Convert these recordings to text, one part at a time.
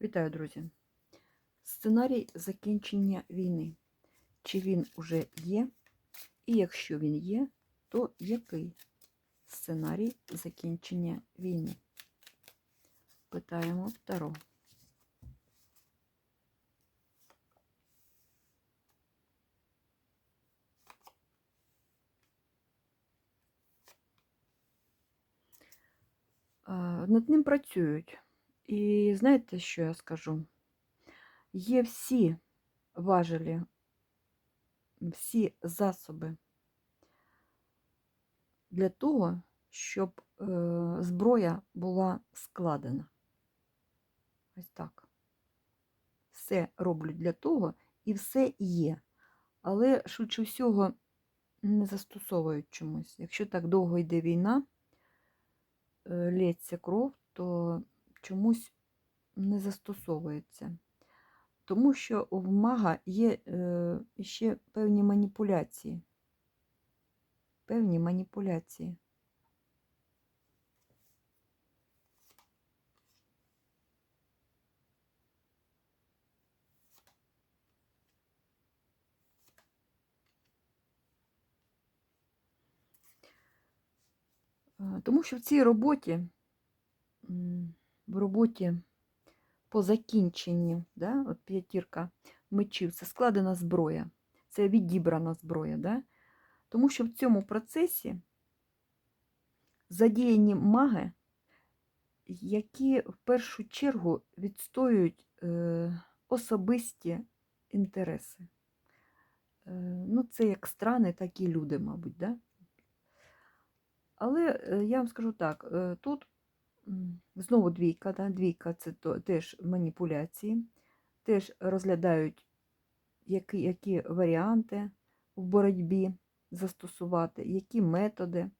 Вітаю, друзі! Сценарій закінчення війни. Чи він уже є? І якщо він є, то який сценарій закінчення війни? Питаємо Таро. Над ним працюють. І знаєте, що я скажу? Є всі важелі, всі засоби для того, щоб зброя була складена. Ось так. Все роблю для того, і все є. Але швидше всього не застосовують чомусь. Якщо так довго йде війна, е, лється кров, то чомусь не застосовується. Тому що в мага є е, ще певні маніпуляції. Певні маніпуляції. Е, Тому що в цій роботі, в роботі по закінченні, да, от п'ятірка мечів, це складена зброя, це відібрана зброя. Да? Тому що в цьому процесі задіяні маги, які в першу чергу відстоюють е, особисті інтереси. Е, ну, це як страни, так і люди, мабуть. Да? Але е, я вам скажу так: тут знову двійка, да? двійка це теж маніпуляції, теж розглядають, які, які варіанти в боротьбі застосувати, які методи.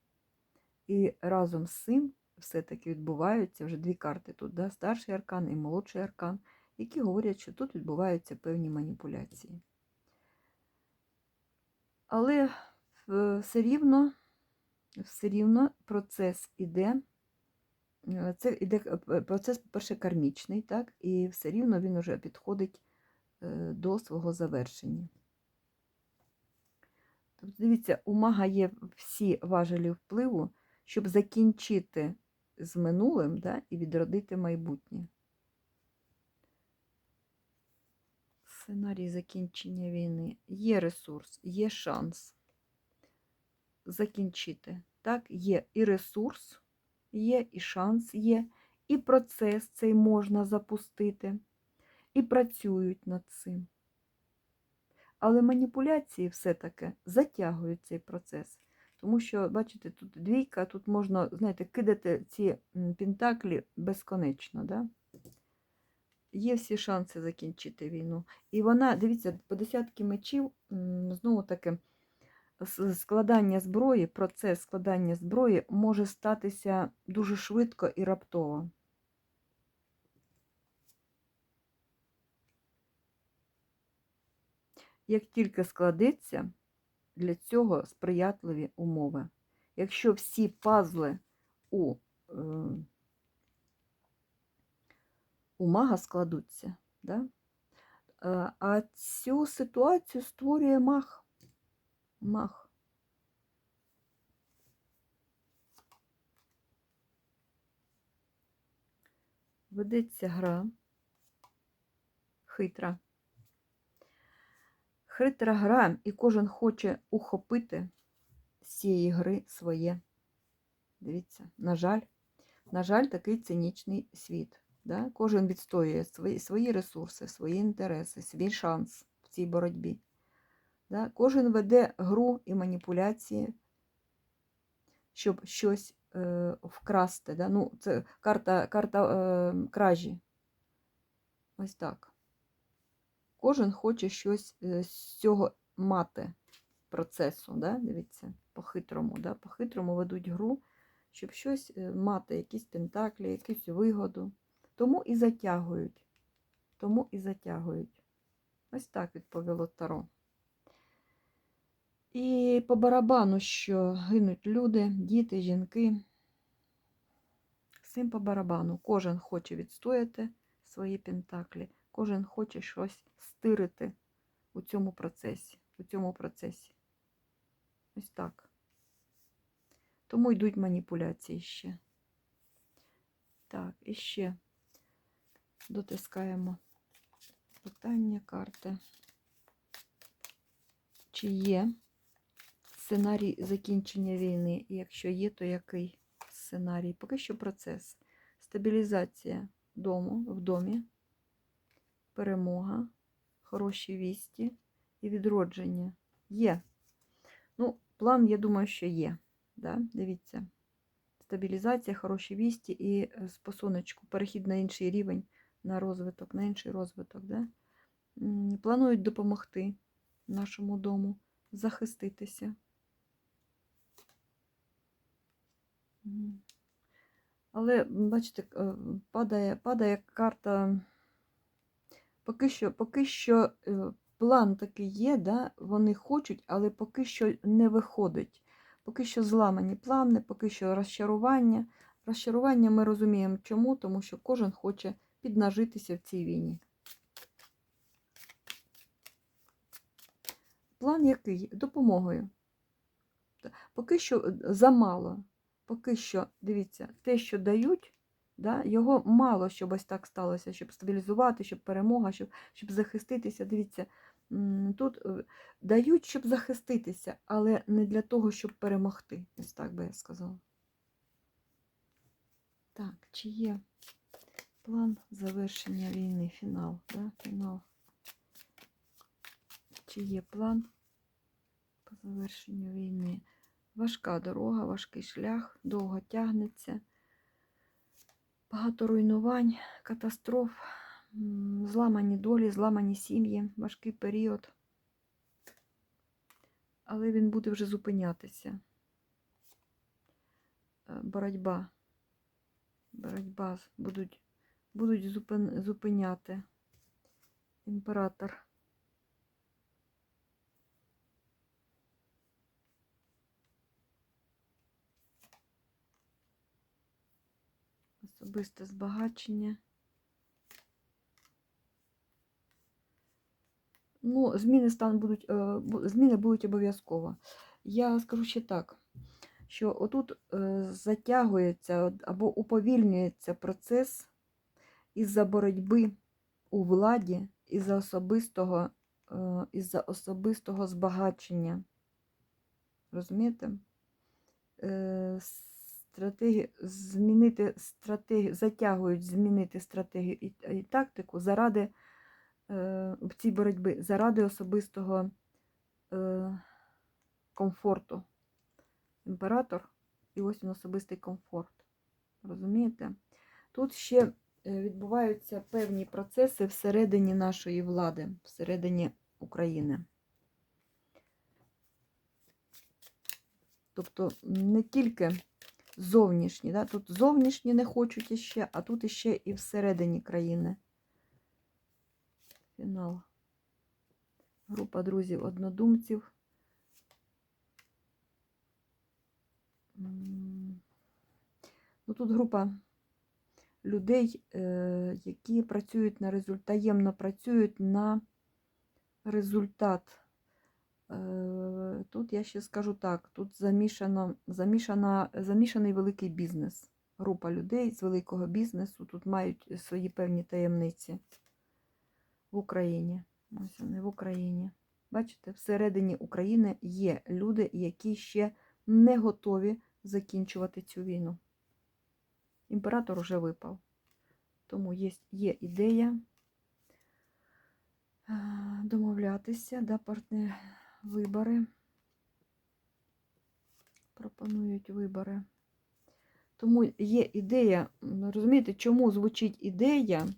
І разом з цим все-таки відбуваються вже дві карти тут, да? старший аркан і молодший аркан, які говорять, що тут відбуваються певні маніпуляції. Але е, все рівно, все рівно процес іде. Е, Це іде е, процес, по-перше, кармічний, так? і все рівно він вже підходить е, до свого завершення. Тобто, дивіться, у мага є всі важелі впливу, щоб закінчити з минулим да, і відродити майбутнє. Сценарій закінчення війни. Є ресурс, є шанс закінчити. Так, є і ресурс, є, і шанс є, і процес цей можна запустити, і працюють над цим. Але маніпуляції все-таки затягують цей процес. Тому що, бачите, тут двійка, тут можна, знаєте, кидати ці пентаклі безконечно. Да? Є всі шанси закінчити війну. І вона, дивіться, по десятки мечів, знову таки, складання зброї, процес складання зброї може статися дуже швидко і раптово. Як тільки складеться, для цього сприятливі умови. Якщо всі пазли у, е, у мага складуться, да? Е, а цю ситуацію створює маг. Маг. Ведеться гра хитра. Хитра гра, і кожен хоче ухопити з цієї гри своє. Дивіться, на жаль, на жаль, такий цинічний світ. Да? Кожен відстоює свої, свої ресурси, свої інтереси, свій шанс в цій боротьбі. Да? Кожен веде гру і маніпуляції, щоб щось е, вкрасти. Да? Ну, це карта, карта е, кражі. Ось так. Кожен хоче щось е, з цього мати процесу. Да? Дивіться, по-хитрому. Да? По-хитрому ведуть гру, щоб щось е, мати, якісь пентаклі, якусь вигоду. Тому і затягують. Тому і затягують. Ось так відповіло Таро. І по барабану, що гинуть люди, діти, жінки. Всім по барабану. Кожен хоче відстояти свої пентаклі. Кожен хоче щось стирити у цьому процесі. У цьому процесі. Ось так. Тому йдуть маніпуляції ще. Так, і ще дотискаємо питання карти. Чи є сценарій закінчення війни? І якщо є, то який сценарій? Поки що процес. Стабілізація дому в домі, перемога, хороші вісті і відродження. Є. Ну, план, я думаю, що є. Да? Дивіться. Стабілізація, хороші вісті і е, з перехід на інший рівень, на розвиток, на інший розвиток. Да? Планують допомогти нашому дому захиститися. Але, бачите, падає, падає карта. Поки що, поки що е, план такий є, да? вони хочуть, але поки що не виходить. Поки що зламані плани, поки що розчарування. Розчарування ми розуміємо чому, тому що кожен хоче піднажитися в цій війні. План який? Допомогою. Поки що е, замало. Поки що, дивіться, те, що дають, да, його мало, щоб ось так сталося, щоб стабілізувати, щоб перемога, щоб, щоб захиститися. Дивіться, тут е, дають, щоб захиститися, але не для того, щоб перемогти. Ось так би я сказала. Так, чи є план завершення війни? Фінал, да? Фінал. Чи є план по завершенню війни? Важка дорога, важкий шлях, довго тягнеться. Багато руйнувань, катастроф, зламані долі, зламані сім'ї, важкий період. Але він буде вже зупинятися. Е, Боротьба. Боротьба будуть, будуть зупин, зупиняти. Імператор. Особисте збагачення. Ну, зміни стан будуть, е, зміни будуть обов'язково. Я скажу ще так, що отут е, затягується або уповільнюється процес із-за боротьби у владі, із-за особистого, е, із-за особистого збагачення. Розумієте? Стратегі... змінити стратегію, затягують змінити стратегію і, і тактику заради е, цій боротьбі, заради особистого е, комфорту. Імператор і ось він особистий комфорт. Розумієте? Тут ще е, відбуваються певні процеси всередині нашої влади, всередині України. Тобто не тільки зовнішні, да? тут зовнішні не хочуть іще, а тут іще і всередині країни. Фінал. Група друзів однодумців. Ну, тут група людей, е, які працюють на результат, таємно працюють на результат. Е, Тут я ще скажу так: тут замішано, замішана, замішаний великий бізнес. Група людей з великого бізнесу тут мають свої певні таємниці в Україні. Ось вони в Україні. Бачите, всередині України є люди, які ще не готові закінчувати цю війну. Імператор уже випав. Тому є, є ідея е, домовлятися, да, партнер, вибори. Пропонують вибори. Тому є ідея, розумієте, чому звучить ідея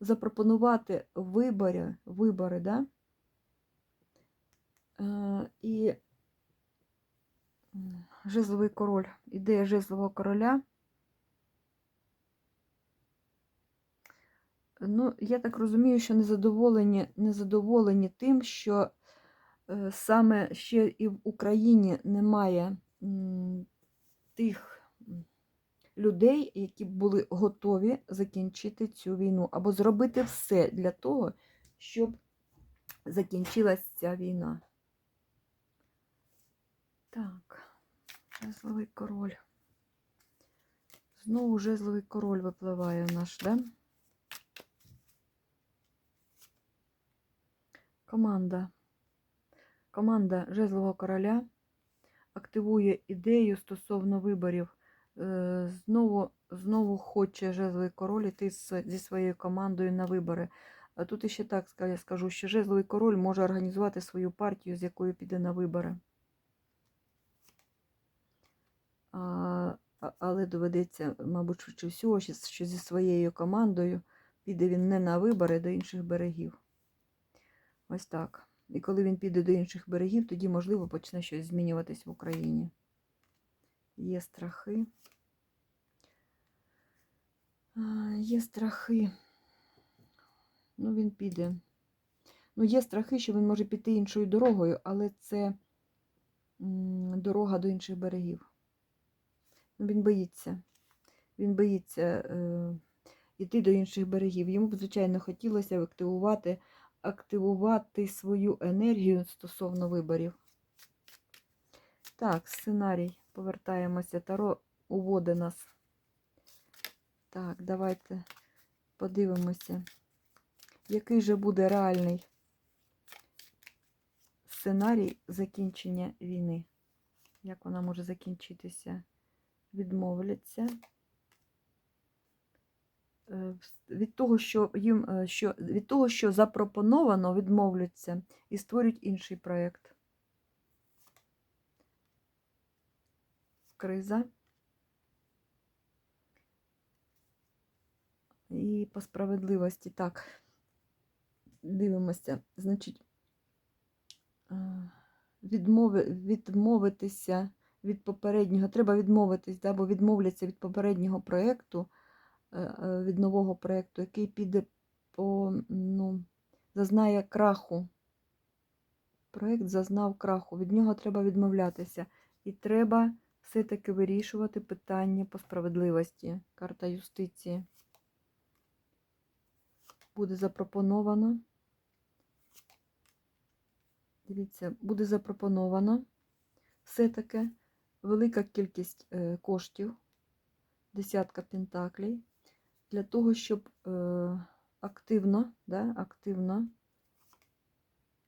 запропонувати вибори, вибори, да? Е, і жезловий король, ідея жезлового короля. Ну, я так розумію, що незадоволені, незадоволені тим, що саме ще і в Україні немає тих людей, які були готові закінчити цю війну, або зробити все для того, щоб закінчилась ця війна. Так, жезловий король. Знову жезловий король випливає наш, да? Команда. Команда жезлового короля активує ідею стосовно виборів. Е, Знову, знову хоче жезловий король іти зі своєю командою на вибори. Тут іще так я скажу, що жезловий король може організувати свою партію, з якою піде на вибори. Але доведеться, мабуть, швидше всього, що зі своєю командою піде він не на вибори до інших берегів. Ось так. І коли він піде до інших берегів, тоді, можливо, почне щось змінюватись в Україні. Є страхи. Є страхи. Ну, він піде. Ну, є страхи, що він може піти іншою дорогою, але це дорога до інших берегів. Ну, Він боїться. Він боїться е, йти до інших берегів. Йому б, звичайно, хотілося активувати, активувати свою енергію стосовно виборів. Так, сценарій. Повертаємося. Таро уводить нас. Так, давайте подивимося, який же буде реальний сценарій закінчення війни. Як вона може закінчитися? Відмовляться. Е, Від того, що їм е, що, від того, що запропоновано, відмовляться і створюють інший проєкт. Криза. І по справедливості. Так, дивимося. Значить, е, відмови, відмовитися від попереднього. Треба відмовитись, да, бо відмовляться від попереднього проєкту, від нового проєкту, який піде по, ну, зазнає краху. Проєкт зазнав краху. Від нього треба відмовлятися. І треба все-таки вирішувати питання по справедливості. Карта юстиції. Буде запропоновано. Дивіться, буде запропоновано все-таки велика кількість е, коштів, десятка пентаклей, для того, щоб е, активно, да, активно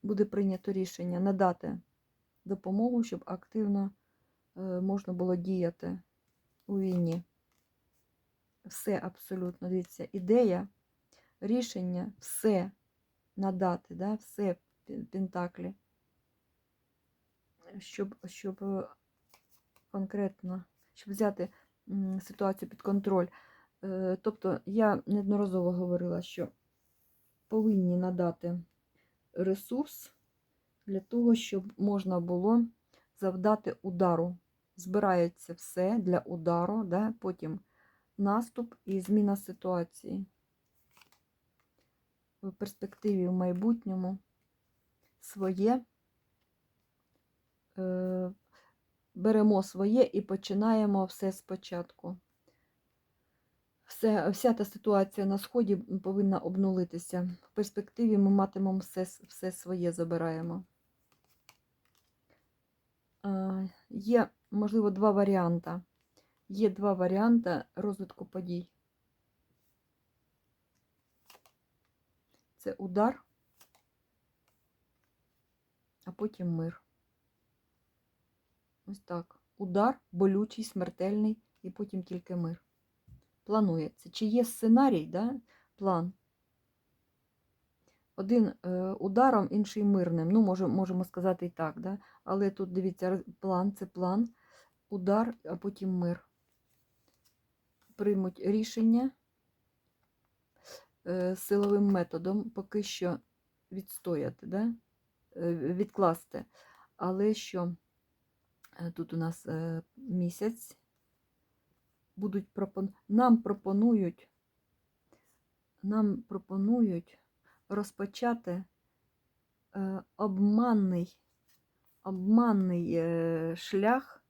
буде прийнято рішення надати допомогу, щоб активно е, можна було діяти у війні. Все абсолютно, дивіться, ідея, рішення, все надати, да, все пентаклі, щоб, щоб е, конкретно, щоб взяти ситуацію під контроль. Е, Тобто я неодноразово говорила, що повинні надати ресурс для того, щоб можна було завдати удару. Збирається все для удару, да? потім наступ і зміна ситуації. В перспективі в майбутньому своє е, беремо своє і починаємо все спочатку. Все, вся та ситуація на сході повинна обнулитися. В перспективі ми матимемо все, все своє забираємо. Є, можливо, два варіанти. Є два варіанти розвитку подій. Це удар, а потім мир. Ось так. Удар, болючий, смертельний, і потім тільки мир. Планується. Чи є сценарій, да? план? Один е, ударом, інший мирним. Ну, може, можемо сказати і так, да? але тут дивіться, план це план, удар, а потім мир. Приймуть рішення е, силовим методом поки що відстояти, да? е, відкласти. Але що тут у нас місяць будуть пропон... нам пропонують нам пропонують розпочати е, обманний, обманний е, шлях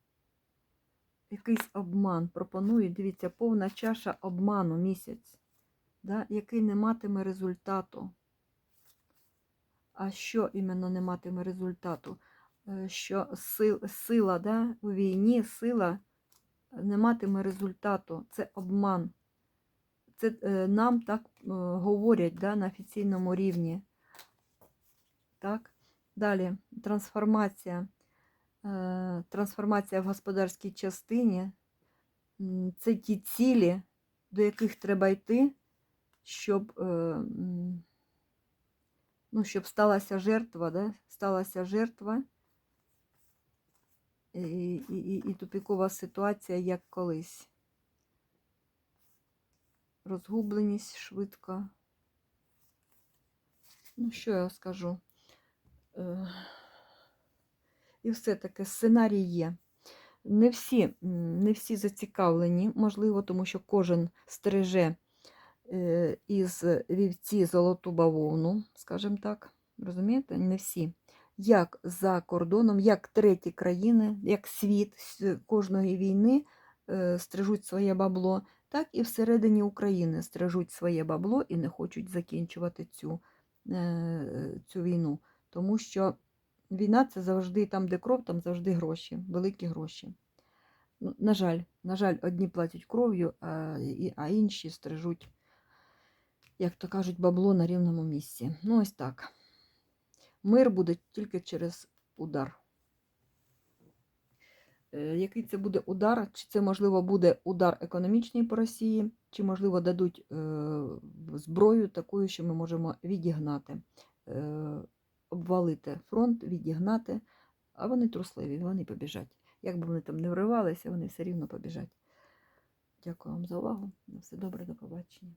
якийсь обман пропонують. Дивіться, повна чаша обману місяць, да, який не матиме результату. А що іменно не матиме результату? Е, Що сил, сила да, у війні, сила не матиме результату. Це обман. Це е, нам так е, говорять да, на офіційному рівні. Так? Далі трансформація. Е, Трансформація в господарській частині. Це ті цілі, до яких треба йти, щоб, ну, щоб сталася жертва, да? сталася жертва і, і, і, тупікова ситуація, як колись. Розгубленість швидко. Ну, що я скажу? Е, І все-таки сценарій є. Не всі, не всі зацікавлені, можливо, тому що кожен стереже е, із вівці золоту бавовну, скажімо так. Розумієте? Не всі. Як за кордоном, як треті країни, як світ з кожної війни е, стрижуть своє бабло, так і всередині України стрижуть своє бабло і не хочуть закінчувати цю, е, цю війну. Тому що війна це завжди там, де кров, там завжди гроші, великі гроші. Ну, на жаль, на жаль, одні платять кров'ю, а інші стрижуть, як то кажуть, бабло на рівному місці. Ну, ось так. Мир буде тільки через удар. Е, Який це буде удар? Чи це, можливо, буде удар економічний по Росії, чи, можливо, дадуть е, зброю таку, що ми можемо відігнати, е, обвалити фронт, відігнати, а вони трусливі, вони побіжать. Як би вони там не вривалися, вони все рівно побіжать. Дякую вам за увагу. На все добре, до побачення.